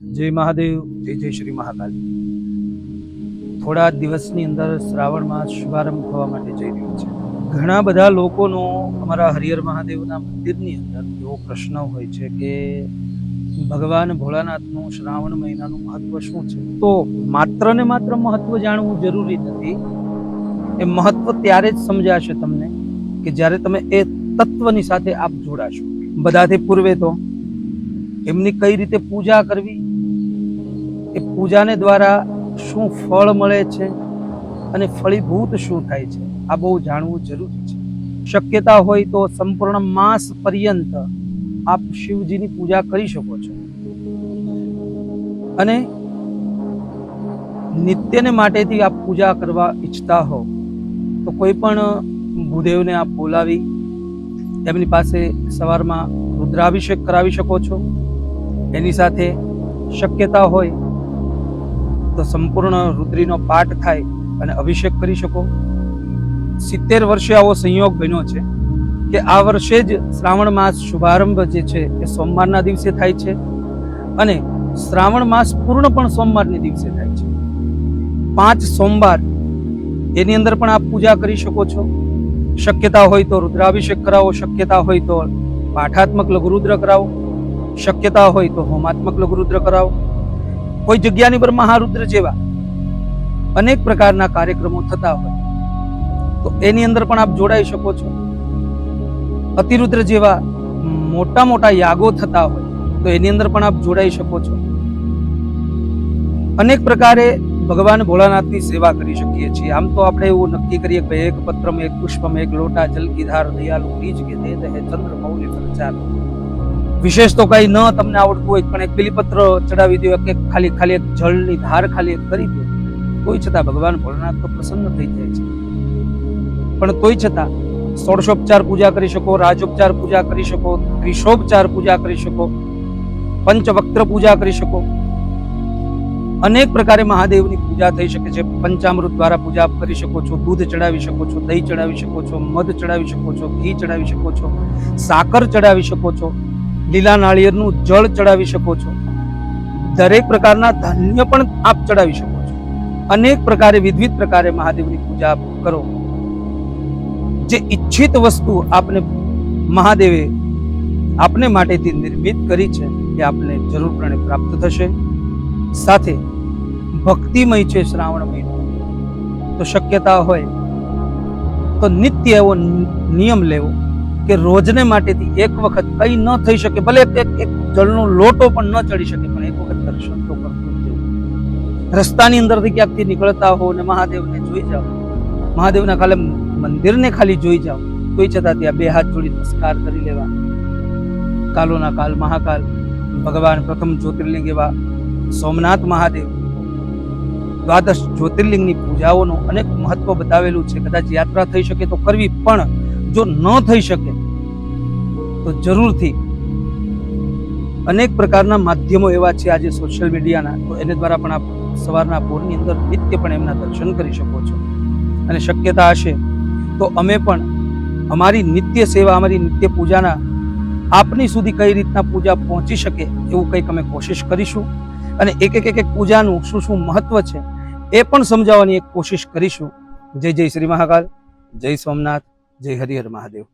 જય મહાદેવ, જય જય શ્રી મહાકાલ. થોડા દિવસની અંદર શ્રાવણ માસ શુભારંભ થવા માટે જઈ રહ્યો છે. ઘણા બધા લોકોનો અમારા હરિહર મહાદેવના મંદિરની અંદર એવો પ્રશ્ન હોય છે કે ભગવાન ભોળાનાથનું શ્રાવણ મહિનાનું મહત્વ શું છે? તો માત્ર ને માત્ર મહત્વ જાણવું જરૂરી નથી. એ મહત્વ ત્યારે જ સમજાશે તમને કે જ્યારે તમે એ તત્વની સાથે આપ જોડાશો. બધાથી પૂર્વે તો એમની કઈ રીતે પૂજા કરવી એ પૂજાને દ્વારા શું ફળ મળે છે અને ફળીભૂત શું થાય છે? આ બહુ જાણવું જરૂરી છે. શક્યતા હોય તો સંપૂર્ણ માસ પર્યંત આપ શિવજીની પૂજા કરી શકો છો. અને નિત્યને માટેથી આપ પૂજા કરવા ઈચ્છતા હો, તો કોઈ પણ ભૂદેવને આપ બોલાવી, એમની પાસે સવારમાં રુદ્રાભિષેક કરાવી શકો છો. એની સાથે શક્યતા હોય તો સંપૂર્ણ રુદ્રીનો પાઠ થાય અને અભિષેક કરી શકો. સિત્તેર વર્ષે આવો સંયોગ બન્યો છે કે આ વર્ષે જ શ્રાવણ માસ શુભારંભ જે છે એ સોમવારના દિવસે થાય છે અને શ્રાવણ માસ પૂર્ણ પણ સોમવારની દિવસે થાય છે. પાંચ સોમવાર એની અંદર પણ આપ પૂજા કરી શકો છો. શક્યતા હોય તો રુદ્રાભિષેક કરાવો, શક્યતા હોય તો પાઠાત્મક લઘુરુદ્ર કરાવો, શક્યતા હોય તો હોમાત્મક લઘુરુદ્ર કરાવો. કોઈ જગ્યાની પર મહારુદ્ર જેવા અનેક પ્રકારના કાર્યક્રમો થતા હોય. તો એની અંદર પણ આપ જોડાઈ શકો છો. અતિરુદ્ર જેવા મોટા મોટા યાગો થતા હોય, તો એની અંદર પણ આપ જોડાઈ શકો છો. અનેક પ્રકારે ભગવાન ભોળાનાથની સેવા કરી શકીએ છીએ. આમ તો આપણે એવું નક્કી કરીએ કે એક પત્રમ, એક પુષ્પમ, એક લોટા જલ કી ધાર દયાલુ, બીજ કે દે દહે ચંદ્ર મૌલિ પ્રચાર વિશેષ તો કઈ ન તમને આવડતું હોય, પણ એક બિલીપત્ર ચડાવી દો કે ખાલી ખાલી એક જળની ધાર ખાલી એક કરી દો. તોય છતાં ભગવાન ભોળાનાથ તો પ્રસન્ન થઈ જાય છે. પણ તોય છતાં ષોડશોપચાર પૂજા કરી શકો, રાજોપચાર પૂજા કરી શકો, ત્રિશોપચાર પૂજા કરી શકો, પંચવક્ત્ર પૂજા કરી શકો. અનેક પ્રકારે મહાદેવની પૂજા થઈ શકે છે. પંચામૃત દ્વારા પૂજા કરી શકો છો, દૂધ ચડાવી શકો છો, દહીં ચડાવી શકો છો, મધ ચડાવી શકો છો, ઘી ચડાવી શકો છો, સાકર ચડાવી શકો છો. લીલા નાળિયેરનું જળ ચડાવી શકો છો. દરેક પ્રકારના ધાન્ય પણ આપ ચડાવી શકો છો. અનેક પ્રકારે, વિવિધ પ્રકારે મહાદેવની પૂજા કરો. જે ઈચ્છિત વસ્તુ આપને મહાદેવે આપને માટેથી નિર્મિત કરી છે, એ આપને જરૂરપણે પ્રાપ્ત થશે. સાથે ભક્તિમય છે શ્રાવણ મહિનો. તો શક્યતા હોય તો નિત્ય એવો નિયમ લેવો. કે રોજને માટેથી એક વખત કઈ ન થઈ શકે, ભલે એક એક જળનો લોટો પણ ન ચડી શકે, પણ એક વખત દર્શન તો કરતું રસ્તાની અંદરથી ક્યાંકથી નીકળતા હો ને મહાદેવને જોઈ જાઓ. મહાદેવના ખાલે મંદિરને ખાલી જોઈ જાઓ. તોય છતાં ત્યાં બે હાથ જોડી નમસ્કાર કરી લેવા. કાલોના કાલ, મહાકાલ, ભગવાન પ્રથમ જ્યોતિર્લિંગ એવા સોમનાથ મહાદેવ. દ્વાદશ જ્યોતિર્લિંગની પૂજાઓનું અનેક મહત્વ બતાવેલું છે. કદાચ યાત્રા થઈ શકે તો કરવી પણ જો ન થઈ શકે, તો જરૂરથી અનેક પ્રકારના માધ્યમો એવા છે આજે સોશિયલ મીડિયાના તો એને દ્વારા પણ આપ સવારના પૂરની અંદર નિત્ય પણ એમના દર્શન કરી શકો છો. અને શક્યતા હશે તો અમે પણ અમારી નિત્ય સેવા, અમારી નિત્ય પૂજાના આપની સુધી કઈ રીતના પૂજા પહોંચી શકે એવું કંઈક અમે કોશિશ કરીશું. અને એક એક એક એક પૂજાનું શું શું મહત્વ છે એ પણ સમજાવવાની એક કોશિશ કરીશું. જય જય શ્રી મહાકાલ. જય સોમનાથ. જય હરિહર મહાદેવ.